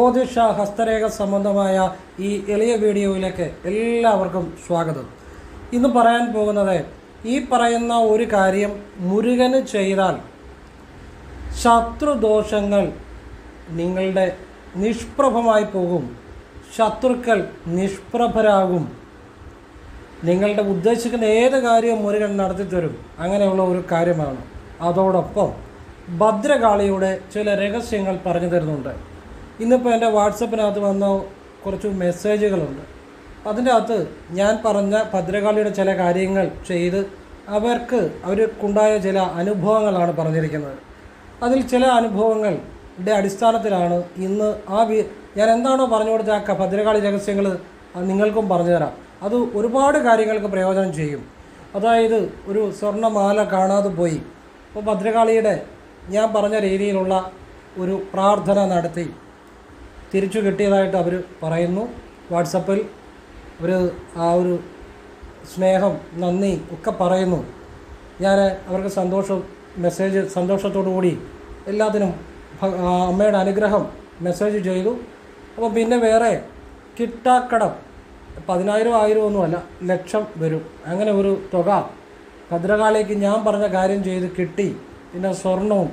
ജ്യോതിഷ ഹസ്തരേഖ സംബന്ധമായ ഈ എളിയ വീഡിയോയിലേക്ക് എല്ലാവർക്കും സ്വാഗതം. ഇന്ന് പറയാൻ പോകുന്നത് ഈ പറയുന്ന ഒരു കാര്യം മുരുകന് ചെയ്താൽ ശത്രുദോഷങ്ങൾ നിങ്ങളുടെ നിഷ്പ്രഭമായി പോകും. ശത്രുക്കൾ നിഷ്പ്രഭരാകും. നിങ്ങളുടെ ഉദ്ദേശിക്കുന്ന ഏത് കാര്യവും മുരുകൻ നടത്തി തരും അങ്ങനെയുള്ള ഒരു കാര്യമാണ്. അതോടൊപ്പം ഭദ്രകാളിയുടെ ചില രഹസ്യങ്ങൾ പറഞ്ഞു തരുന്നുണ്ട്. ഇന്നിപ്പോൾ എന്റെ വാട്സപ്പിനകത്ത് വന്ന കുറച്ച് മെസ്സേജുകളുണ്ട്. അതിന്റെ അകത്ത് ഞാൻ പറഞ്ഞ ഭദ്രകാളിയുടെ ചില കാര്യങ്ങൾ ചെയ്ത് അവർക്ക് അവർക്കുണ്ടായ ചില അനുഭവങ്ങളാണ് പറഞ്ഞിരിക്കുന്നത്. അതിൽ ചില അനുഭവങ്ങളുടെ അടിസ്ഥാനത്തിലാണ് ഇന്ന് ആ വി ഞാൻ എന്താണോ പറഞ്ഞു കൊടുത്ത ആ ഭദ്രകാളി രഹസ്യങ്ങൾ നിങ്ങൾക്കും പറഞ്ഞു തരാം. അത് ഒരുപാട് കാര്യങ്ങൾക്ക് പ്രയോജനം ചെയ്യും. അതായത് ഒരു സ്വർണമാല കാണാതെ പോയി. അപ്പോൾ ഭദ്രകാളിയുടെ ഞാൻ പറഞ്ഞ രീതിയിലുള്ള ഒരു പ്രാർത്ഥന നടത്തി. തിരിച്ചു കിട്ടിയതായിട്ട് അവർ പറയുന്നു. വാട്സപ്പിൽ അവർ ആ ഒരു സ്നേഹം നന്ദി ഒക്കെ പറയുന്നു. ഞാൻ അവർക്ക് സന്തോഷം മെസ്സേജ് സന്തോഷത്തോടു കൂടി എല്ലാത്തിനും അമ്മയുടെ അനുഗ്രഹം മെസ്സേജ് ചെയ്തു. അപ്പോൾ പിന്നെ വേറെ കിട്ടാക്കടം. പതിനായിരം ആയിരം ഒന്നുമല്ല ലക്ഷം വരും. അങ്ങനെ ഒരു തുക ഭദ്രകാളിക്ക് ഞാൻ പറഞ്ഞ കാര്യം ചെയ്ത് കിട്ടി. പിന്നെ സ്വർണവും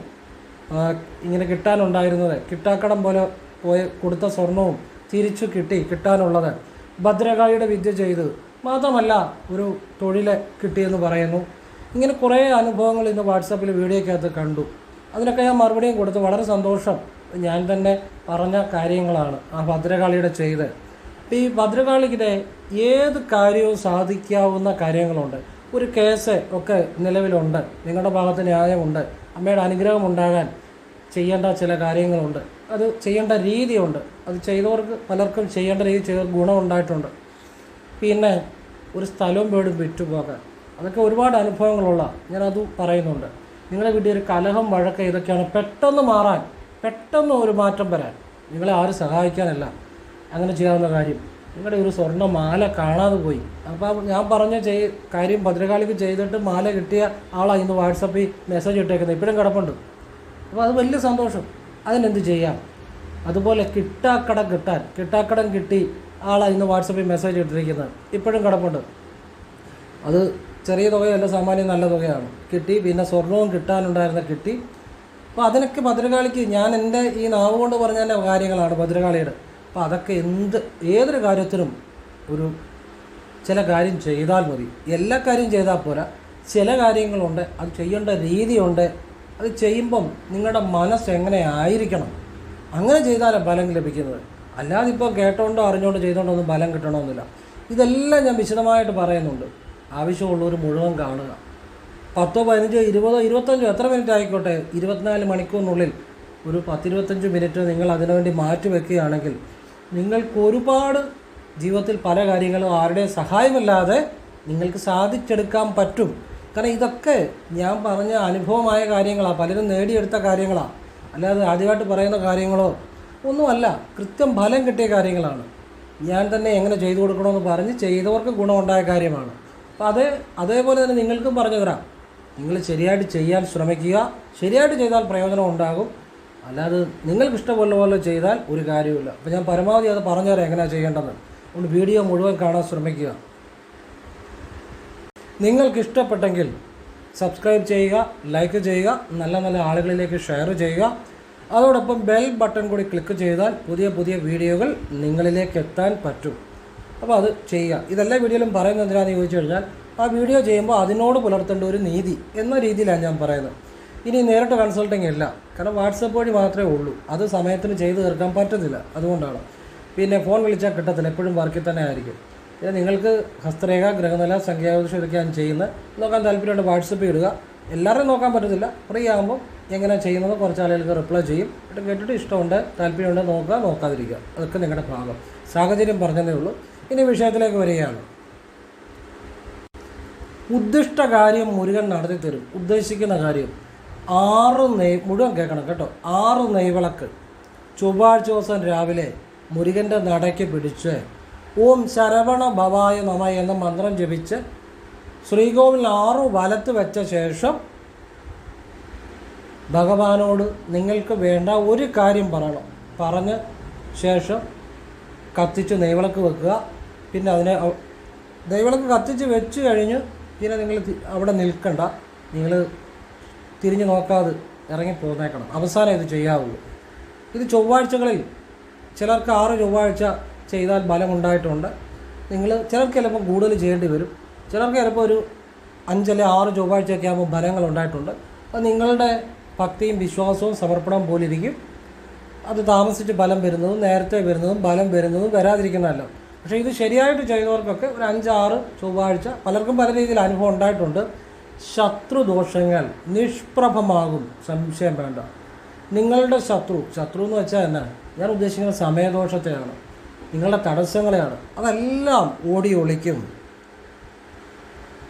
ഇങ്ങനെ കിട്ടാനുണ്ടായിരുന്നത്. കിട്ടാക്കടം പോലെ പോയ കൊടുത്ത സ്വർണവും തിരിച്ചു കിട്ടി കിട്ടാനുള്ളത്. ഭദ്രകാളിയുടെ വിദ്യ ചെയ്ത്. മാത്രമല്ല ഒരു തൊഴിൽ കിട്ടിയെന്ന് പറയുന്നു. ഇങ്ങനെ കുറേ അനുഭവങ്ങൾ ഇന്ന് വാട്സാപ്പിൽ വീഡിയോക്കകത്ത് കണ്ടു. അതിനൊക്കെ ഞാൻ മറുപടിയും കൊടുത്തു. വളരെ സന്തോഷം ഞാൻ തന്നെ പറഞ്ഞ കാര്യങ്ങളാണ് ആ ഭദ്രകാളിയുടെ ചെയ്ത്. ഈ ഭദ്രകാളിക്കിടെ ഏത് കാര്യവും സാധിക്കാവുന്ന കാര്യങ്ങളുണ്ട്. ഒരു കേസ് ഒക്കെ നിലവിലുണ്ട്. നിങ്ങളുടെ ഭാഗത്ത് ന്യായമുണ്ട്. അമ്മയുടെ അനുഗ്രഹം ഉണ്ടാകാൻ ചെയ്യേണ്ട ചില കാര്യങ്ങളുണ്ട്. അത് ചെയ്യേണ്ട രീതിയുണ്ട്. അത് ചെയ്തവർക്ക് പലർക്കും ചെയ്യേണ്ട രീതി ചെയ്ത ഗുണമുണ്ടായിട്ടുണ്ട്. പിന്നെ ഒരു സ്ഥലവും വീടും വിറ്റുപോകാൻ അതൊക്കെ ഒരുപാട് അനുഭവങ്ങളുള്ള ഞാനത് പറയുന്നുണ്ട്. നിങ്ങളെ വീട്ടിൽ ഒരു കലഹം വഴക്ക ഇതൊക്കെയാണ് പെട്ടെന്ന് മാറാൻ പെട്ടെന്ന് ഒരു മാറ്റം വരാൻ നിങ്ങളെ ആരും സഹായിക്കാനല്ല അങ്ങനെ ചെയ്യാവുന്ന കാര്യം. നിങ്ങളുടെ ഒരു സ്വർണ മാല കാണാതെ പോയി. അപ്പോൾ ഞാൻ പറഞ്ഞ ചെയ് കാര്യം ഭദ്രകാളിക്ക് ചെയ്തിട്ട് മാല കിട്ടിയ ആളാണ് ഇന്ന് വാട്സപ്പിൽ മെസ്സേജ് ഇട്ടേക്കുന്നത് ഇപ്പോഴും കിടപ്പുണ്ട്. അപ്പോൾ അത് വലിയ സന്തോഷം. അതിനെന്ത് ചെയ്യാം? അതുപോലെ കിട്ടാക്കടം കിട്ടാൻ കിട്ടാക്കടം കിട്ടി ആളാണ് ഇന്ന് വാട്സപ്പിൽ മെസ്സേജ് ഇട്ടിരിക്കുന്നത്. ഇപ്പോഴും കിടപ്പുണ്ട്. അത് ചെറിയ തുകയല്ല സാമാന്യം നല്ല തുകയാണ്. കിട്ടി പിന്നെ സ്വർണവും കിട്ടാനുണ്ടായിരുന്ന കിട്ടി. അപ്പോൾ അതിനൊക്കെ ഭദ്രകാളിക്ക് ഞാൻ എന്റെ ഈ നാവ് കൊണ്ട് പറഞ്ഞ കാര്യങ്ങളാണ് ഭദ്രകാളിയുടെ. അപ്പോൾ അതൊക്കെ എന്ത് ഏതൊരു കാര്യത്തിനും ഒരു ചില കാര്യം ചെയ്താൽ മതി. എല്ലാ കാര്യം ചെയ്താൽ പോരാ. ചില കാര്യങ്ങളുണ്ട് അത് ചെയ്യേണ്ട രീതിയുണ്ട്. അത് ചെയ്യുമ്പം നിങ്ങളുടെ മനസ്സ് എങ്ങനെ ആയിരിക്കണം? അങ്ങനെ ചെയ്താലേ ഫലം ലഭിക്കുന്നത്. അല്ലാതെ ഇപ്പോൾ കേട്ടോണ്ടോ അറിഞ്ഞോണ്ടോ ചെയ്തോണ്ടോ ഒന്നും ഫലം കിട്ടണമെന്നില്ല. ഇതെല്ലാം ഞാൻ വിശദമായിട്ട് പറയുന്നുണ്ട്. ആവശ്യമുള്ളവർ മുഴുവൻ കാണുക. പത്തോ പതിനഞ്ചോ ഇരുപതോ ഇരുപത്തഞ്ചോ എത്ര മിനിറ്റ് ആയിക്കോട്ടെ? ഇരുപത്തിനാല് മണിക്കൂറിനുള്ളിൽ ഒരു പത്തിരുപത്തഞ്ച് മിനിറ്റ് നിങ്ങൾ അതിനുവേണ്ടി മാറ്റി വെക്കുകയാണെങ്കിൽ നിങ്ങൾക്ക് ഒരുപാട് ജീവിതത്തിൽ പല കാര്യങ്ങളും ആരുടെയും സഹായമില്ലാതെ നിങ്ങൾക്ക് സാധിച്ചെടുക്കാൻ പറ്റും. കാരണം ഇതൊക്കെ ഞാൻ പറഞ്ഞ അനുഭവമായ കാര്യങ്ങളാണ് പലരും നേടിയെടുത്ത കാര്യങ്ങളാണ് അല്ലാതെ ആദ്യമായിട്ട് പറയുന്ന കാര്യങ്ങളോ ഒന്നുമല്ല. കൃത്യം ഫലം കിട്ടിയ കാര്യങ്ങളാണ്. ഞാൻ തന്നെ എങ്ങനെ ചെയ്തു കൊടുക്കണമെന്ന് പറഞ്ഞ് ചെയ്തവർക്ക് ഗുണമുണ്ടായ കാര്യമാണ്. അപ്പോൾ അത് അതേപോലെ തന്നെ നിങ്ങൾക്കും പറഞ്ഞു തരാം. നിങ്ങൾ ശരിയായിട്ട് ചെയ്യാൻ ശ്രമിക്കുക. ശരിയായിട്ട് ചെയ്താൽ പ്രയോജനം ഉണ്ടാകും. അല്ലാതെ നിങ്ങൾക്ക് ഇഷ്ടമുള്ള പോലെ ചെയ്താൽ ഒരു കാര്യമില്ല അപ്പോൾ ഞാൻ പരമാവധി അത് പറഞ്ഞുതരാം എങ്ങനെയാണ് ചെയ്യേണ്ടത്. അതുകൊണ്ട് വീഡിയോ മുഴുവൻ കാണാൻ ശ്രമിക്കുക. നിങ്ങൾക്ക് ഇഷ്ടപ്പെട്ടെങ്കിൽ സബ്സ്ക്രൈബ് ചെയ്യുക ലൈക്ക് ചെയ്യുക നല്ല നല്ല ആളുകളിലേക്ക് ഷെയർ ചെയ്യുക. അതോടൊപ്പം ബെൽ ബട്ടൺ കൂടി ക്ലിക്ക് ചെയ്താൽ പുതിയ പുതിയ വീഡിയോകൾ നിങ്ങളിലേക്ക് എത്താൻ പറ്റും. അപ്പോൾ അത് ചെയ്യുക. ഇതെല്ലാ വീഡിയോയിലും പറയുന്നത് എന്തിനാണെന്ന് ചോദിച്ചു കഴിഞ്ഞാൽ ആ വീഡിയോ ചെയ്യുമ്പോൾ അതിനോട് പുലർത്തേണ്ട ഒരു നീതി എന്ന രീതിയിലാണ് ഞാൻ പറയുന്നത്. ഇനി നേരിട്ട് കൺസൾട്ടിങ് ഇല്ല. കാരണം വാട്സപ്പ് വഴി മാത്രമേ ഉള്ളൂ. അത് സമയത്തിന് ചെയ്തു തീർക്കാൻ പറ്റത്തില്ല അതുകൊണ്ടാണ്. പിന്നെ ഫോൺ വിളിച്ചാൽ കിട്ടത്തില്ല. എപ്പോഴും വർക്കിൽ തന്നെ ആയിരിക്കും. പിന്നെ നിങ്ങൾക്ക് ഹസ്തരേഖ ഗ്രഹനില സംഖ്യാജ്യോതിഷം ഇതൊക്കെയാണ് ചെയ്യുന്നത്. നോക്കാൻ താല്പര്യമുണ്ട് വാട്സപ്പ് ഇടുക. എല്ലാവരും നോക്കാൻ പറ്റത്തില്ല. ഫ്രീ ആകുമ്പോൾ എങ്ങനെ ചെയ്യുന്നത് കുറച്ച് ആളുകൾക്ക് റിപ്ലൈ ചെയ്യും. എന്നിട്ട് കേട്ടിട്ട് ഇഷ്ടമുണ്ട് താല്പര്യമുണ്ട് നോക്കുക നോക്കാതിരിക്കുക. അതൊക്കെ നിങ്ങളുടെ ഭാഗം. സാഹചര്യം പറഞ്ഞതേ ഉള്ളൂ. ഇനി വിഷയത്തിലേക്ക് വരികയാണ്. ഉദ്ദിഷ്ട കാര്യം മുരുകൻ നടത്തി തരും ഉദ്ദേശിക്കുന്ന കാര്യം. ആറ് നെയ് മുഴുവൻ കേൾക്കണം കേട്ടോ. ആറ് നെയ്വിളക്ക്. ചൊവ്വാഴ്ച ദിവസം രാവിലെ മുരുകന്റെ നടയ്ക്ക് പിടിച്ച് ഓം ശരവണ ഭവായ നമ എന്ന മന്ത്രം ജപിച്ച് ശ്രീകോവിൽ ആറു വലത്ത് വെച്ച ശേഷം ഭഗവാനോട് നിങ്ങൾക്ക് വേണ്ട ഒരു കാര്യം പറയണം. പറഞ്ഞ ശേഷം കത്തിച്ച് നെയ്വിളക്ക് വെക്കുക. പിന്നെ അതിനെ നെയ്വിളക്ക് കത്തിച്ച് വെച്ച് കഴിഞ്ഞ് പിന്നെ നിങ്ങൾ അവിടെ നിൽക്കണ്ട. നിങ്ങൾ തിരിഞ്ഞു നോക്കാതെ ഇറങ്ങി പോന്നേക്കണം. അവസാനം ഇത് ചെയ്യാവുള്ളൂ. ഇത് ചൊവ്വാഴ്ചകളിൽ ചിലർക്ക് ആറ് ചൊവ്വാഴ്ച ചെയ്താൽ ഫലമുണ്ടായിട്ടുണ്ട്. നിങ്ങൾ ചിലർക്ക് ചിലപ്പോൾ കൂടുതൽ ചെയ്യേണ്ടി വരും. ചിലർക്ക് ചിലപ്പോൾ ഒരു അഞ്ചല്ലെ ആറ് ചൊവ്വാഴ്ചയൊക്കെ ആകുമ്പോൾ ബലങ്ങൾ ഉണ്ടായിട്ടുണ്ട്. അത് നിങ്ങളുടെ ഭക്തിയും വിശ്വാസവും സമർപ്പണം പോലിരിക്കും അത് താമസിച്ച് ഫലം വരുന്നതും നേരത്തെ വരുന്നതും ഫലം വരുന്നതും വരാതിരിക്കുന്നതല്ല. പക്ഷേ ഇത് ശരിയായിട്ട് ചെയ്തവർക്കൊക്കെ ഒരു അഞ്ചാറ് ചൊവ്വാഴ്ച പലർക്കും പല രീതിയിൽ അനുഭവം ഉണ്ടായിട്ടുണ്ട്. ശത്രുദോഷങ്ങൾ നിഷ്പ്രഭമാകും. സംശയം വേണ്ട. നിങ്ങളുടെ ശത്രു ശത്രു എന്ന് വെച്ചാൽ എന്നാ? ഞാൻ ഉദ്ദേശിക്കുന്നത് സമയദോഷത്തെയാണ്. നിങ്ങളുടെ തടസ്സങ്ങളെയാണ്. അതെല്ലാം ഓടി ഒളിക്കും.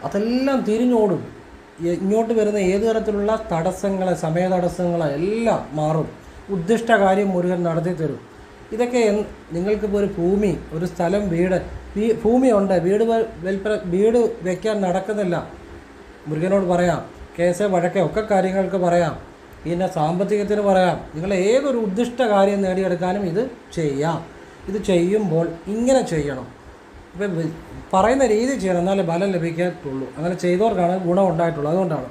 അതെല്ലാം തിരിഞ്ഞോടും. ഇങ്ങോട്ട് വരുന്ന ഏത് തരത്തിലുള്ള തടസ്സങ്ങളെ സമയ തടസ്സങ്ങളെ എല്ലാം മാറും. ഉദ്ദിഷ്ട കാര്യം മുരുകൻ നടത്തി തരും. ഇതൊക്കെ നിങ്ങൾക്കിപ്പോൾ ഒരു ഭൂമി ഒരു സ്ഥലം വീട് ഭൂമിയുണ്ട്. വീട് വെ- വീട് വയ്ക്കാൻ നടക്കുന്നില്ല. മുരുകനോട് പറയാം. കേസ് വഴക്കെ ഒക്കെ കാര്യങ്ങൾക്ക് പറയാം. പിന്നെ സാമ്പത്തികത്തിന് പറയാം. നിങ്ങൾ ഏതൊരു ഉദ്ദിഷ്ട കാര്യം നേടിയെടുക്കാനും ഇത് ചെയ്യാം. ഇത് ചെയ്യുമ്പോൾ ഇങ്ങനെ ചെയ്യണം. ഇപ്പം പറയുന്ന രീതി ചെയ്യണം എന്നാലേ ബലം ലഭിക്കത്തുള്ളൂ. അങ്ങനെ ചെയ്തവർക്കാണ് ഗുണം ഉണ്ടായിട്ടുള്ളത് അതുകൊണ്ടാണ്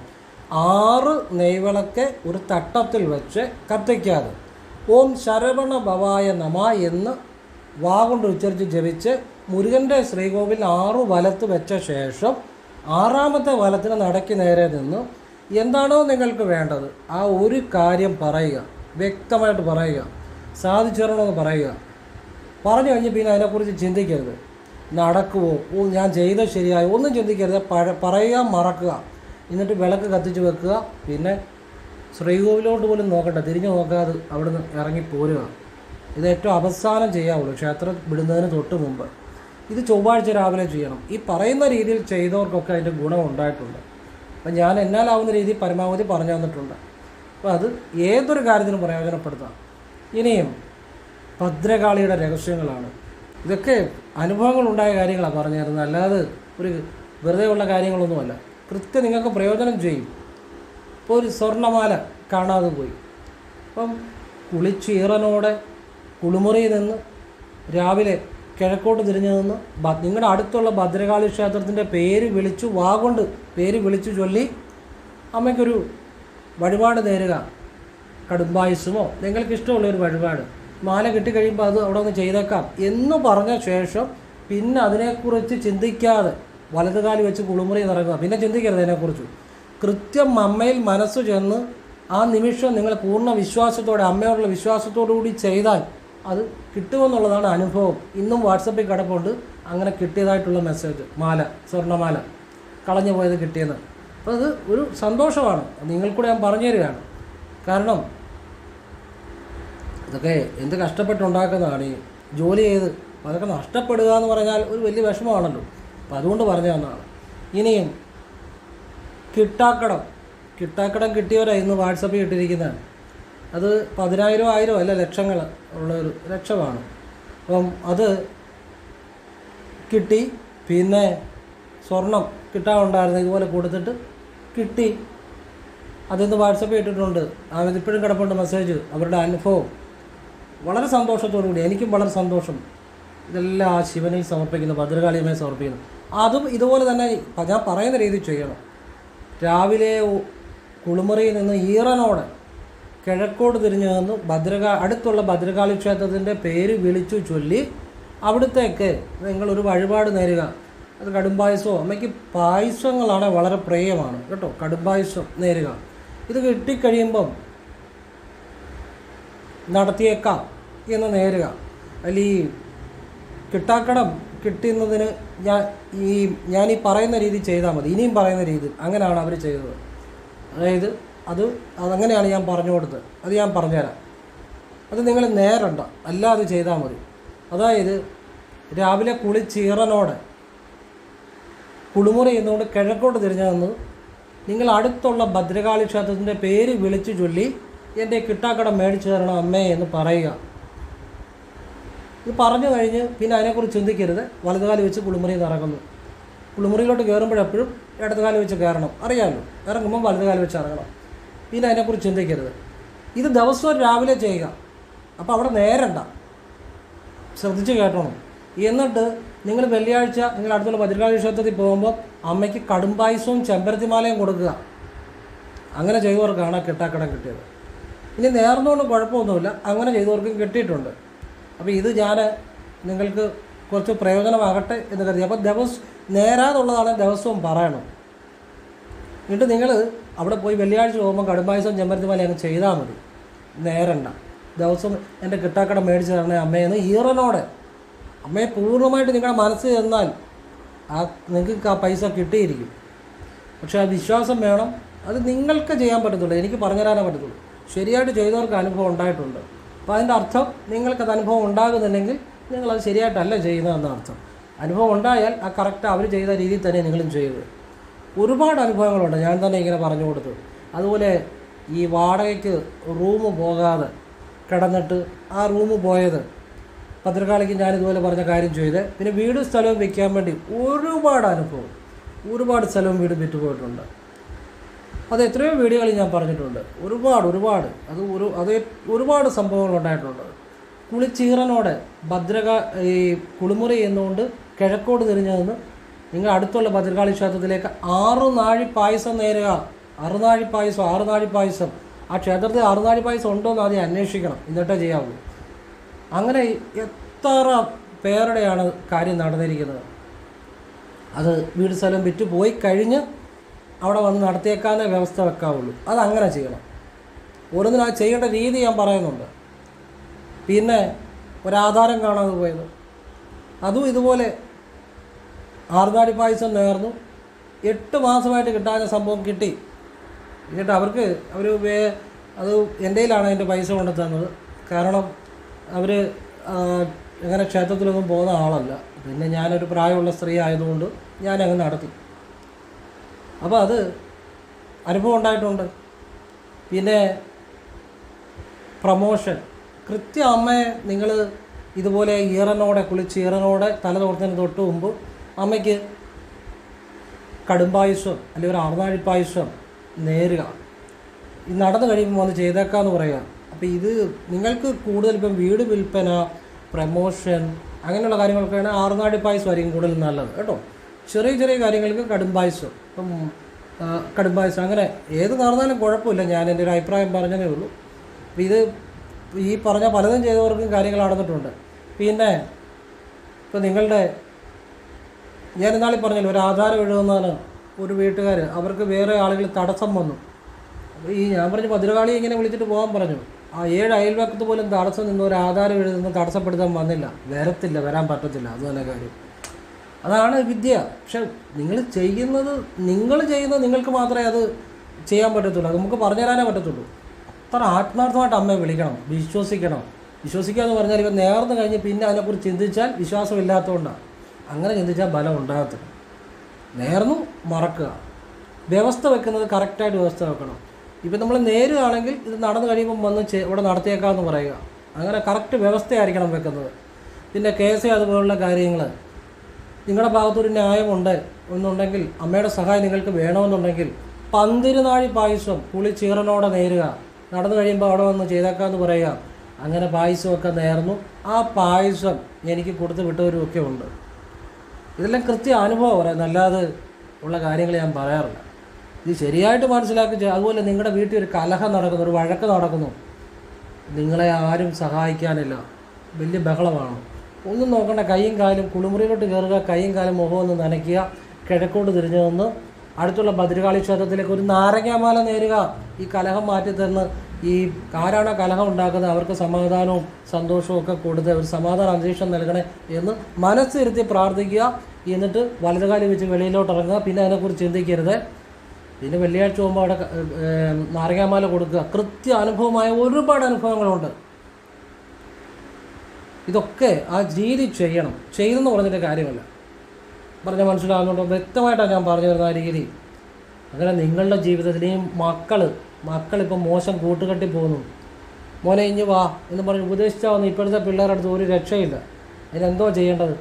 ആറ് നെയ്വിളക്ക് ഒരു തട്ടത്തിൽ വെച്ച് കത്തിക്കാതെ ഓം ശരവണ ഭവായ നമ എന്ന് വാ കൊണ്ട് ഉച്ചരിച്ച് ജപിച്ച് മുരുകന്റെ ശ്രീകോവിൽ ആറു വലത്ത് വെച്ച ശേഷം ആറാമത്തെ വലത്തിന് നടക്കി നേരെ നിന്ന് എന്താണോ നിങ്ങൾക്ക് വേണ്ടത് ആ ഒരു കാര്യം പറയുക. വ്യക്തമായിട്ട് പറയുക. സാധിച്ചു തരണമെന്ന് പറയുക. പറഞ്ഞു കഴിഞ്ഞ് പിന്നെ അതിനെക്കുറിച്ച് ചിന്തിക്കരുത്. നടക്കുമോ ഓ ഞാൻ ചെയ്ത ശരിയായി. ഒന്നും ചിന്തിക്കരുത്. പറയുക മറക്കുക. എന്നിട്ട് വിളക്ക് കത്തിച്ച് വെക്കുക. പിന്നെ ശ്രീകോവിലോട്ട് പോലും നോക്കണ്ട. തിരിഞ്ഞു നോക്കാതെ അവിടുന്ന് ഇറങ്ങി പോരുക. ഇത് ഏറ്റവും അവസാനം ചെയ്യാവുള്ളൂ. ക്ഷേത്രം വിടുന്നതിന് തൊട്ട് മുമ്പ്. ഇത് ചൊവ്വാഴ്ച രാവിലെ ചെയ്യണം. ഈ പറയുന്ന രീതിയിൽ ചെയ്തവർക്കൊക്കെ അതിന്റെ ഗുണം ഉണ്ടായിട്ടുണ്ട്. അപ്പം ഞാൻ എന്നാലാവുന്ന രീതിയിൽ പരമാവധി പറഞ്ഞു തന്നിട്ടുണ്ട്. അപ്പോൾ അത് ഏതൊരു കാര്യത്തിനും പ്രയോജനപ്പെടുത്താം. ഇനിയും ഭദ്രകാളിയുടെ രഹസ്യങ്ങളാണ്. ഇതൊക്കെ അനുഭവങ്ങളുണ്ടായ കാര്യങ്ങളാണ് പറഞ്ഞു തരുന്നത് അല്ലാതെ ഒരു വെറുതെ ഉള്ള കാര്യങ്ങളൊന്നുമല്ല. കൃത്യം നിങ്ങൾക്ക് പ്രയോജനം ചെയ്യും. ഇപ്പോൾ ഒരു സ്വർണമാല കാണാതെ പോയി. അപ്പം കുളിച്ചീറനോടെ കുളിമുറിയിൽ നിന്ന് രാവിലെ കിഴക്കോട്ട് തിരിഞ്ഞു നിന്ന് നിങ്ങളുടെ അടുത്തുള്ള ഭദ്രകാളി ക്ഷേത്രത്തിന്റെ പേര് വിളിച്ചു വാഗൊണ്ട് പേര് വിളിച്ചു ചൊല്ലി അമ്മയ്ക്കൊരു വഴിപാട് നേരുക കടുംബായുസമോ നിങ്ങൾക്ക് ഇഷ്ടമുള്ള ഒരു വഴിപാട്. മാല കിട്ടിക്കഴിയുമ്പോൾ അത് അവിടെ ഒന്ന് ചെയ്തേക്കാം എന്ന് പറഞ്ഞ ശേഷം പിന്നെ അതിനെക്കുറിച്ച് ചിന്തിക്കാതെ വലതുകാലി വെച്ച് കുളിമുറി ഇറങ്ങുക പിന്നെ ചിന്തിക്കരുത് അതിനെക്കുറിച്ച് കൃത്യം അമ്മയിൽ മനസ്സ് ചെന്ന് ആ നിമിഷം നിങ്ങൾ പൂർണ വിശ്വാസത്തോടെ അമ്മയോടുള്ള വിശ്വാസത്തോടു കൂടി ചെയ്താൽ അത് കിട്ടുമെന്നുള്ളതാണ് അനുഭവം. ഇന്നും വാട്സപ്പിൽ കിടപ്പുണ്ട്. അങ്ങനെ കിട്ടിയതായിട്ടുള്ള മെസ്സേജ്. മാല സ്വർണമാല. കളഞ്ഞു പോയത് കിട്ടിയെന്ന്. അപ്പോൾ അത് ഒരു സന്തോഷമാണ്. നിങ്ങൾക്കൂടെ ഞാൻ പറഞ്ഞു തരികയാണ് കാരണം ഇതൊക്കെ എന്ത് കഷ്ടപ്പെട്ടുണ്ടാക്കുന്നതാണ് ഈ ജോലി ചെയ്ത് അതൊക്കെ നഷ്ടപ്പെടുക എന്ന് പറഞ്ഞാൽ ഒരു വലിയ വിഷമമാണല്ലോ. അപ്പോൾ അതുകൊണ്ട് പറഞ്ഞു തന്നതാണ് ഇനിയും കിട്ടാക്കടം കിട്ടാക്കടം കിട്ടിയവരായി ഇന്ന് വാട്സപ്പിൽ ഇട്ടിരിക്കുന്നതാണ്. അത് പതിനായിരം ആയിരം അല്ല ലക്ഷങ്ങൾ ഉള്ള ഒരു ലക്ഷമാണ്. അപ്പം അത് കിട്ടി പിന്നെ സ്വർണം കിട്ടാറുണ്ടായിരുന്നു ഇതുപോലെ കൊടുത്തിട്ട് കിട്ടി. അതിന്ന് വാട്സപ്പിൽ ഇട്ടിട്ടുണ്ട്. ഇപ്പോഴും കിടപ്പുണ്ട് മെസ്സേജ്. അവരുടെ അനുഭവം. വളരെ സന്തോഷത്തോടു കൂടി എനിക്കും വളരെ സന്തോഷം. ഇതെല്ലാം ആ ശിവനിൽ സമർപ്പിക്കുന്നു ഭദ്രകാളിയമ്മയെ സമർപ്പിക്കുന്നു. അതും ഇതുപോലെ തന്നെ ഞാൻ പറയുന്ന രീതിയിൽ ചെയ്യണം. രാവിലെ കുളിമുറിയിൽ നിന്ന് ഈറനോടെ കിഴക്കോട് തിരിഞ്ഞു നിന്ന് ഭദ്രകാ അടുത്തുള്ള ഭദ്രകാളി ക്ഷേത്രത്തിന്റെ പേര് വിളിച്ചു ചൊല്ലി അവിടുത്തേക്ക് നിങ്ങളൊരു വഴിപാട് നേരുക. അത് കടുംപായസമോ അമ്മയ്ക്ക് പായസങ്ങളാണ് വളരെ പ്രിയമാണ്. കേട്ടോ കടുംപായസം നേരുക. ഇത് കിട്ടിക്കഴിയുമ്പം നടത്തിയേക്കാം എന്ന് നേരുക. അതിൽ ഈ കിട്ടാക്കടം കിട്ടുന്നതിന് ഞാൻ ഈ ഞാൻ ഈ പറയുന്ന രീതി ചെയ്താൽ മതി. ഇനിയും പറയുന്ന രീതി അങ്ങനെയാണ് അവർ ചെയ്തത്. അതായത് അത് അതങ്ങനെയാണ് ഞാൻ പറഞ്ഞു കൊടുത്തത്. അത് ഞാൻ പറഞ്ഞുതരാം. അത് നിങ്ങൾ നേരണ്ട. അല്ലാതെ ചെയ്താൽ മതി. അതായത് രാവിലെ കുളിച്ചീറനോടെ കുളിമുറി എന്നുകൊണ്ട് കിഴക്കോട്ട് തിരിഞ്ഞു നിങ്ങൾ അടുത്തുള്ള ഭദ്രകാളി ക്ഷേത്രത്തിന്റെ പേര് വിളിച്ചു ചൊല്ലി എന്റെ കിട്ടാക്കട മേടിച്ചു തരണം അമ്മേ എന്ന് പറയുക. ഇത് പറഞ്ഞു കഴിഞ്ഞ് പിന്നെ അതിനെക്കുറിച്ച് ചിന്തിക്കരുത്. വലതുകാലി വെച്ച് കുളിമുറിയിൽ നിന്ന് ഇറങ്ങുന്നു കുളിമുറിയിലോട്ട് കയറുമ്പോഴെപ്പോഴും ഇടതുകാലം വെച്ച് കയറണം. അറിയാമല്ലോ ഇറങ്ങുമ്പോൾ വലതുകാലം വെച്ച് ഇറങ്ങണം. പിന്നെ അതിനെക്കുറിച്ച് ചിന്തിക്കരുത്. ഇത് ദിവസവും രാവിലെ ചെയ്യുക. അപ്പോൾ അവിടെ നേരണ്ട. ശ്രദ്ധിച്ച് കേട്ടോണം. എന്നിട്ട് നിങ്ങൾ വെള്ളിയാഴ്ച നിങ്ങൾ അടുത്തുള്ള ഭദ്രകാളി ക്ഷേത്രത്തിൽ പോകുമ്പോൾ അമ്മയ്ക്ക് കടുംപായസവും ചെമ്പരത്തിമാലയും കൊടുക്കുക. അങ്ങനെ ചെയ്തവർക്കാണ് കിട്ടാക്കടം കിട്ടിയത്. ഇനി നേർന്നുകൊണ്ട് കുഴപ്പമൊന്നുമില്ല. അങ്ങനെ ചെയ്തവർക്കും കിട്ടിയിട്ടുണ്ട്. അപ്പോൾ ഇത് ഞാൻ നിങ്ങൾക്ക് കുറച്ച് പ്രയോജനമാകട്ടെ എന്ന് കരുതി. അപ്പോൾ ദിവസം നേരാതുള്ളതാണ് ദിവസവും പറയണം. എന്നിട്ട് നിങ്ങൾ അവിടെ പോയി വെള്ളിയാഴ്ച പോകുമ്പോൾ കടുംപായസം ചെമ്പരത്തിമാല അങ്ങ് ചെയ്താൽ മതി. നേരണ്ട. ദിവസം എന്റെ കിട്ടാക്കട മേടിച്ച് തരണേ അമ്മയെന്ന് ഈറനോടെ അമ്മയെ പൂർണമായിട്ട് നിങ്ങളുടെ മനസ്സ് തന്നാൽ ആ നിങ്ങൾക്ക് ആ പൈസ കിട്ടിയിരിക്കും. പക്ഷേ ആ വിശ്വാസം വേണം. അത് നിങ്ങൾക്ക് ചെയ്യാൻ പറ്റത്തുള്ളൂ. എനിക്ക് പറഞ്ഞു തരാനേ പറ്റത്തുള്ളൂ. ശരിയായിട്ട് ചെയ്തവർക്ക് അനുഭവം ഉണ്ടായിട്ടുണ്ട്. അപ്പോൾ അതിന്റെ അർത്ഥം നിങ്ങൾക്കത് അനുഭവം ഉണ്ടാകുന്നുണ്ടെങ്കിൽ നിങ്ങളത് ശരിയായിട്ടല്ല ചെയ്യുന്നതെന്ന അർത്ഥം. അനുഭവം ഉണ്ടായാൽ ആ കറക്റ്റ് അവർ ചെയ്ത രീതിയിൽ തന്നെ നിങ്ങളും ചെയ്യുക ഒരുപാട് അനുഭവങ്ങളുണ്ട്. ഞാൻ തന്നെ ഇങ്ങനെ പറഞ്ഞു കൊടുത്തു. അതുപോലെ ഈ വാടകയ്ക്ക് റൂം പോകാതെ കിടന്നിട്ട് ആ റൂം പോയത് പത്രക്കാളിക്ക് ഞാൻ ഇതുപോലെ പറഞ്ഞ കാര്യം ചെയ്ത്. പിന്നെ വീടും സ്ഥലവും വിൽക്കാൻ വേണ്ടി ഒരുപാട് അനുഭവം. ഒരുപാട് സ്ഥലവും വീടും വിറ്റ് പോയിട്ടുണ്ട് അത് എത്രയോ വീഡിയോകളിൽ ഞാൻ പറഞ്ഞിട്ടുണ്ട്. ഒരുപാട് ഒരുപാട്. അത് ഒരു അത് ഒരുപാട് സംഭവങ്ങൾ ഉണ്ടായിട്ടുണ്ട്. കുളിച്ചീറനോടെ ഭദ്രക ഈ കുളിമുറി എന്നുകൊണ്ട് കിഴക്കോട് തിരിഞ്ഞു നിന്ന് നിങ്ങൾ അടുത്തുള്ള ഭദ്രകാളി ക്ഷേത്രത്തിലേക്ക് ആറു നാഴി പായസം നേരുക. അറുനാഴി പായസം ആറുനാഴി പായസം. ആ ക്ഷേത്രത്തിൽ അറുനാഴി പായസം ഉണ്ടോ എന്ന് ആദ്യം അന്വേഷിക്കണം. എന്നിട്ടേ ചെയ്യാവൂ. അങ്ങനെ എത്ര പേരുടെയാണ് കാര്യം നടന്നിരിക്കുന്നത്. അത് വീട് സ്ഥലം വിറ്റ് പോയി കഴിഞ്ഞ് അവിടെ വന്ന് നടത്തിയേക്കാനേ വ്യവസ്ഥ വെക്കാവുള്ളൂ. അത് അങ്ങനെ ചെയ്യണം. ഓരോന്നിനും അത് ചെയ്യേണ്ട രീതി ഞാൻ പറയുന്നുണ്ട്. പിന്നെ ഒരാധാരം കാണാതെ പോയത്. അതും ഇതുപോലെ ആർദാടി പായസം നേർന്നു. എട്ട് മാസമായിട്ട് കിട്ടാത്ത സംഭവം കിട്ടി. എന്നിട്ട് അവർക്ക് അവർ അത് എന്റെ കയ്യിലാണ് അതിന്റെ പൈസ കൊണ്ടു തന്നത് കാരണം അവർ അങ്ങനെ ക്ഷേത്രത്തിലൊന്നും പോകുന്ന ആളല്ല. പിന്നെ ഞാനൊരു പ്രായമുള്ള സ്ത്രീ ആയതുകൊണ്ട് ഞാനങ്ങ് നടത്തി. അപ്പോൾ അത് അനുഭവം ഉണ്ടായിട്ടുണ്ട്. പിന്നെ പ്രമോഷൻ കൃത്യ അമ്മയെ നിങ്ങൾ ഇതുപോലെ ഈറനോടെ കുളിച്ച് ഈറനോടെ തല തോർത്തതിന് തൊട്ട് മുമ്പ് അമ്മയ്ക്ക് കടുംപായുസം അല്ലെങ്കിൽ ഒരു പായസം നേരുക. ഇത് നടന്നു കഴിയുമ്പോൾ വന്ന് ചെയ്തേക്കാന്ന് പറയുക. അപ്പോൾ ഇത് നിങ്ങൾക്ക് കൂടുതൽ ഇപ്പം വീട് വിൽപ്പന പ്രമോഷൻ അങ്ങനെയുള്ള കാര്യങ്ങൾക്കാണ് ആറുനാടി പായസം ആയിരിക്കും കൂടുതൽ നല്ലത് കേട്ടോ. ചെറിയ ചെറിയ കാര്യങ്ങൾക്ക് കടുംപായസം. കടുംബായസം. അങ്ങനെ ഏത് നടന്നാലും കുഴപ്പമില്ല. ഞാൻ എന്റെ ഒരു അഭിപ്രായം പറഞ്ഞതേ ഉള്ളൂ. ഇത് ഈ പറഞ്ഞ പലതും ചെയ്തവർക്കും കാര്യങ്ങൾ നടന്നിട്ടുണ്ട്. പിന്നെ ഇപ്പം നിങ്ങളുടെ ഞാൻ ഇന്നാളിൽ പറഞ്ഞല്ലോ ഒരു ആധാരം എഴുതുന്നതിന് ഒരു വീട്ടുകാർ അവർക്ക് വേറെ ആളുകൾ തടസ്സം വന്നു. ഈ ഞാൻ പറഞ്ഞു ഭദ്രകാളി ഇങ്ങനെ വിളിച്ചിട്ട് പോകാൻ പറഞ്ഞു. ആ ഏഴ് അയൽവക്കത്ത് പോലും തടസ്സം നിന്ന് ഒരു ആധാരം എഴുതുന്ന തടസ്സപ്പെടുത്താൻ വന്നില്ല. വരത്തില്ല വരാൻ പറ്റത്തില്ല. അത് തന്നെ കാര്യം. അതാണ് വിദ്യ. പക്ഷെ നിങ്ങൾ ചെയ്യുന്നത് നിങ്ങൾ ചെയ്യുന്നത് നിങ്ങൾക്ക് മാത്രമേ അത് ചെയ്യാൻ പറ്റത്തുള്ളൂ. അത് നമുക്ക് പറഞ്ഞു തരാനേ പറ്റത്തുള്ളൂ. അത്ര ആത്മാർത്ഥമായിട്ട് അമ്മയെ വിളിക്കണം വിശ്വസിക്കണം. വിശ്വസിക്കുക എന്ന് പറഞ്ഞാൽ ഇപ്പം നേർന്ന് കഴിഞ്ഞ് പിന്നെ അതിനെക്കുറിച്ച് ചിന്തിച്ചാൽ വിശ്വാസമില്ലാത്തതുകൊണ്ടാണ്. അങ്ങനെ ചിന്തിച്ചാൽ ബലം ഉണ്ടാകത്തില്ല. നേർന്നു മറക്കുക. വ്യവസ്ഥ വെക്കുന്നത് കറക്റ്റായിട്ട് വ്യവസ്ഥ വെക്കണം. ഇപ്പം നമ്മൾ നേരുകയാണെങ്കിൽ ഇത് നടന്നു കഴിയുമ്പം വന്ന് ഇവിടെ നടത്തിയേക്കാമെന്ന് പറയുക. അങ്ങനെ കറക്റ്റ് വ്യവസ്ഥയായിരിക്കണം വെക്കുന്നത്. പിന്നെ കേസ് അതുപോലുള്ള കാര്യങ്ങൾ. നിങ്ങളുടെ ഭാഗത്തൊരു ന്യായമുണ്ട് എന്നുണ്ടെങ്കിൽ അമ്മയുടെ സഹായം നിങ്ങൾക്ക് വേണമെന്നുണ്ടെങ്കിൽ പന്തിരുനാഴി പായസം പുളി ചീറനോടെ നേരുക. നടന്നു കഴിയുമ്പോൾ അവിടെ വന്ന് ചെയ്തേക്കാമെന്ന് പറയുക. അങ്ങനെ പായസമൊക്കെ നേർന്നു. ആ പായസം എനിക്ക് കൊടുത്ത് വിട്ടവരും ഒക്കെ ഉണ്ട്. ഇതെല്ലാം കൃത്യ അനുഭവം പറയുന്നത് അല്ലാതെ ഉള്ള കാര്യങ്ങൾ ഞാൻ പറയാറില്ല. ഇത് ശരിയായിട്ട് മനസ്സിലാക്കി അതുപോലെ നിങ്ങളുടെ വീട്ടിൽ ഒരു കലഹം നടക്കുന്നു ഒരു വഴക്ക് നടക്കുന്നു. നിങ്ങളെ ആരും സഹായിക്കാനില്ല. വലിയ ബഹളമാണ്. ഒന്നും നോക്കണ്ട കൈയും കാലും കുളിമുറിയിലോട്ട് കയറുക കൈയും കാലും മുഖം ഒന്ന് നനയ്ക്കുക കിഴക്കോട്ട് തിരിഞ്ഞു നിന്ന് അടുത്തുള്ള ഭദ്രകാളി ക്ഷേത്രത്തിലേക്ക് ഒരു നാരങ്ങാമാല നേരുക. ഈ കലഹം മാറ്റി തന്ന് ഈ ആരാണ് കലഹം ഉണ്ടാക്കുന്നത് അവർക്ക് സമാധാനവും സന്തോഷവും ഒക്കെ കൊടുത്ത് ഒരു സമാധാന അന്തരീക്ഷം നൽകണേ എന്ന് മനസ്സിരുത്തി പ്രാർത്ഥിക്കുക. എന്നിട്ട് വലതുകാലി വെച്ച് വെളിയിലോട്ട് ഇറങ്ങുക. പിന്നെ അതിനെക്കുറിച്ച് ചിന്തിക്കരുത്. പിന്നെ വെള്ളിയാഴ്ച പോകുമ്പോൾ അവിടെ നാരങ്ങാമാല കൊടുക്കുക. കൃത്യ അനുഭവമായ ഒരുപാട് അനുഭവങ്ങളുണ്ട്. ഇതൊക്കെ ആ രീതി ചെയ്യണം. ചെയ്തെന്ന് പറഞ്ഞിട്ട് കാര്യമല്ല. പറഞ്ഞ മനസ്സിലാകുന്നുണ്ടോ വ്യക്തമായിട്ടാണ് ഞാൻ പറഞ്ഞു തരുന്ന ആ രീതി. അങ്ങനെ നിങ്ങളുടെ ജീവിതത്തിലേയും മക്കൾ മക്കളിപ്പോൾ മോശം കൂട്ടുകെട്ടി പോകുന്നു. മോനെ ഇഞ്ഞ് വാ എന്ന് പറഞ്ഞ് ഉപദേശിച്ചാൽ വന്ന് ഇപ്പോഴത്തെ പിള്ളേരുടെ അടുത്ത് ഒരു രക്ഷയില്ല. അതിനെന്തോ ചെയ്യേണ്ടത്?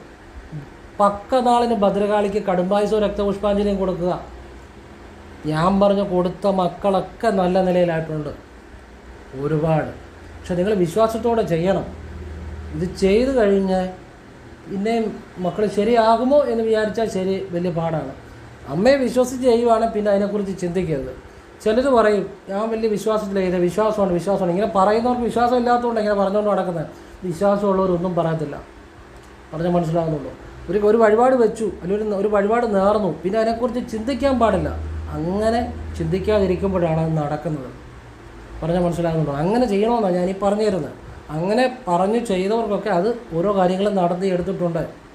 പക്കനാളിന് ഭദ്രകാളിക്ക് കടുംബായുസോ രക്തപുഷ്പാഞ്ജലിയും കൊടുക്കുക. ഞാൻ പറഞ്ഞ് കൊടുത്ത മക്കളൊക്കെ നല്ല നിലയിലായിട്ടുണ്ട്. ഒരുപാട്. പക്ഷെ നിങ്ങൾ വിശ്വാസത്തോടെ ചെയ്യണം. ഇത് ചെയ്തു കഴിഞ്ഞ് പിന്നെയും മക്കൾ ശരിയാകുമോ എന്ന് വിചാരിച്ചാൽ ശരി വലിയ പാടാണ്. അമ്മയെ വിശ്വസിച്ച് ചെയ്യുവാണെങ്കിൽ പിന്നെ അതിനെക്കുറിച്ച് ചിന്തിക്കരുത്. ചിലർ പറയും ഞാൻ വലിയ വിശ്വാസത്തില്ല ചെയ്തത് വിശ്വാസമാണ് വിശ്വാസമാണ്. ഇങ്ങനെ പറയുന്നവർക്ക് വിശ്വാസം ഇല്ലാത്തതുകൊണ്ട് ഇങ്ങനെ പറഞ്ഞുകൊണ്ട് നടക്കുന്നത്. വിശ്വാസമുള്ളവരൊന്നും പറയത്തില്ല. പറഞ്ഞാൽ മനസ്സിലാകുന്നുള്ളൂ ഒരു ഒരു വഴിപാട് വെച്ചു അല്ലെങ്കിൽ ഒരു- വഴിപാട് നേർന്നു പിന്നെ അതിനെക്കുറിച്ച് ചിന്തിക്കാൻ പാടില്ല. അങ്ങനെ ചിന്തിക്കാതിരിക്കുമ്പോഴാണ് അത് നടക്കുന്നത്. പറഞ്ഞാൽ മനസ്സിലാകുന്നുണ്ടോ? അങ്ങനെ ചെയ്യണമെന്നാണ് ഞാൻ ഈ പറഞ്ഞു തരുന്നത് അങ്ങനെ പറഞ്ഞു ചെയ്തവർക്കൊക്കെ അത് ഓരോ കാര്യങ്ങളും നടത്തി എടുത്തിട്ടുണ്ട്.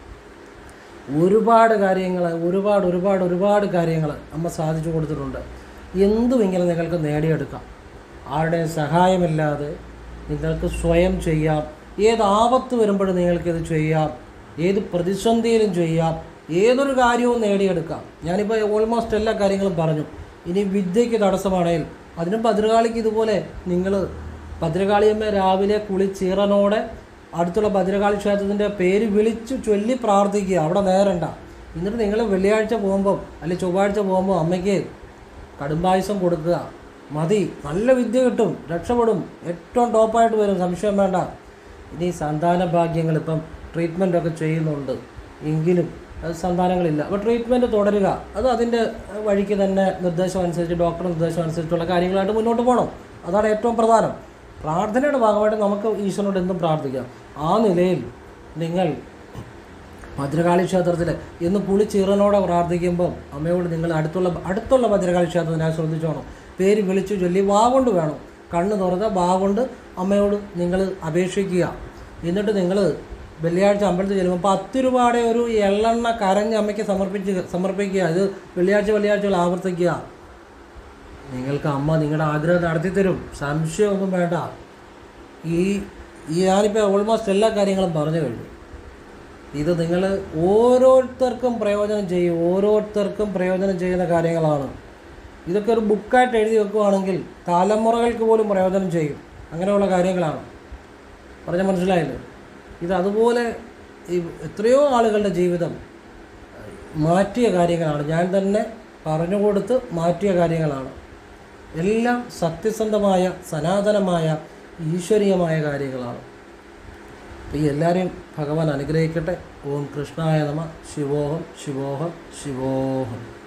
ഒരുപാട് കാര്യങ്ങൾ ഒരുപാട് ഒരുപാട് ഒരുപാട് കാര്യങ്ങൾ അമ്മ സാധിച്ചു കൊടുത്തിട്ടുണ്ട്. എന്തുമെങ്കിലും നിങ്ങൾക്ക് നേടിയെടുക്കാം. ആരുടെയും സഹായമില്ലാതെ നിങ്ങൾക്ക് സ്വയം ചെയ്യാം. ഏത് ആപത്ത് വരുമ്പോഴും നിങ്ങൾക്കിത് ചെയ്യാം. ഏത് പ്രതിസന്ധിയിലും ചെയ്യാം. ഏതൊരു കാര്യവും നേടിയെടുക്കാം. ഞാനിപ്പോൾ ഓൾമോസ്റ്റ് എല്ലാ കാര്യങ്ങളും പറഞ്ഞു. ഇനി വിദ്യയ്ക്ക് തടസ്സമാണെങ്കിൽ അതിനും ഭദ്രകാളിക്ക് ഇതുപോലെ നിങ്ങൾ ഭദ്രകാളിയമ്മ രാവിലെ കുളിച്ചീറനോടെ അടുത്തുള്ള ഭദ്രകാളി ക്ഷേത്രത്തിന്റെ പേര് വിളിച്ചു ചൊല്ലി പ്രാർത്ഥിക്കുക. അവിടെ നേരണ്ട. എന്നിട്ട് നിങ്ങൾ വെള്ളിയാഴ്ച പോകുമ്പം അല്ലെങ്കിൽ ചൊവ്വാഴ്ച പോകുമ്പോൾ അമ്മയ്ക്ക് കടുംപായസം കൊടുക്കുക. മതി. നല്ല വിദ്യ കിട്ടും. രക്ഷപ്പെടും. ഏറ്റവും ടോപ്പായിട്ട് വരും. സംശയം വേണ്ട. ഇനി സന്താന ഭാഗ്യങ്ങൾ ഇപ്പം ട്രീറ്റ്മെന്റൊക്കെ ചെയ്യുന്നുണ്ട്. എങ്കിലും അത് സന്താനങ്ങളില്ല. അപ്പോൾ ട്രീറ്റ്മെന്റ് തുടരുക. അത് അതിന്റെ വഴിക്ക് തന്നെ നിർദ്ദേശം അനുസരിച്ച് ഡോക്ടർ നിർദ്ദേശം അനുസരിച്ചുള്ള കാര്യങ്ങളായിട്ട് മുന്നോട്ട് പോകണം അതാണ് ഏറ്റവും പ്രധാനം. പ്രാർത്ഥനയുടെ ഭാഗമായിട്ട് നമുക്ക് ഈശ്വരനോട് എന്തും പ്രാർത്ഥിക്കാം. ആ നിലയിൽ നിങ്ങൾ ഭദ്രകാളി ക്ഷേത്രത്തിൽ ഇന്ന് പുളിച്ചീറനോടെ പ്രാർത്ഥിക്കുമ്പോൾ അമ്മയോട് നിങ്ങൾ അടുത്തുള്ള അടുത്തുള്ള ഭദ്രകാളി ക്ഷേത്രത്തിനെ ശ്രദ്ധിച്ചോണം പേര് വിളിച്ചു ചൊല്ലി വാ കൊണ്ട് വേണം. കണ്ണ് തുറന്ന് വാ കൊണ്ട് അമ്മയോട് നിങ്ങൾ അപേക്ഷിക്കുക. എന്നിട്ട് നിങ്ങൾ വെള്ളിയാഴ്ച അമ്പലത്തിൽ ചെല്ലുമ്പോൾ പത്ത് രൂപയുടെ ഒരു എള്ളെണ്ണ കരഞ്ഞ് അമ്മയ്ക്ക് സമർപ്പിച്ച് സമർപ്പിക്കുക. ഇത് വെള്ളിയാഴ്ച വെള്ളിയാഴ്ചകൾ ആവർത്തിക്കുക. നിങ്ങൾക്ക് അമ്മ നിങ്ങളുടെ ആഗ്രഹം നടത്തി തരും സംശയമൊന്നും വേണ്ട. ഈ ഈ ഞാനിപ്പോൾ ഓൾമോസ്റ്റ് എല്ലാ കാര്യങ്ങളും പറഞ്ഞു കഴിഞ്ഞു. ഇത് നിങ്ങൾ ഓരോരുത്തർക്കും പ്രയോജനം ചെയ്യും ഓരോരുത്തർക്കും പ്രയോജനം ചെയ്യുന്ന കാര്യങ്ങളാണ്. ഇതൊക്കെ ഒരു ബുക്കായിട്ട് എഴുതി വെക്കുവാണെങ്കിൽ തലമുറകൾക്ക് പോലും പ്രയോജനം ചെയ്യും. അങ്ങനെയുള്ള കാര്യങ്ങളാണ്. പറഞ്ഞ മനസ്സിലായല്ലോ? ഇത് അതുപോലെ ഈ എത്രയോ ആളുകളുടെ ജീവിതം മാറ്റിയ കാര്യങ്ങളാണ്. ഞാൻ തന്നെ പറഞ്ഞു കൊടുത്ത് മാറ്റിയ കാര്യങ്ങളാണ്. എല്ലാം സത്യസന്ധമായ സനാതനമായ ഈശ്വരീയമായ കാര്യങ്ങളാണ്. ഈ എല്ലാവരെയും ഭഗവാൻ അനുഗ്രഹിക്കട്ടെ. ഓം കൃഷ്ണായ നമ. ശിവോഹം ശിവോഹം ശിവോഹം.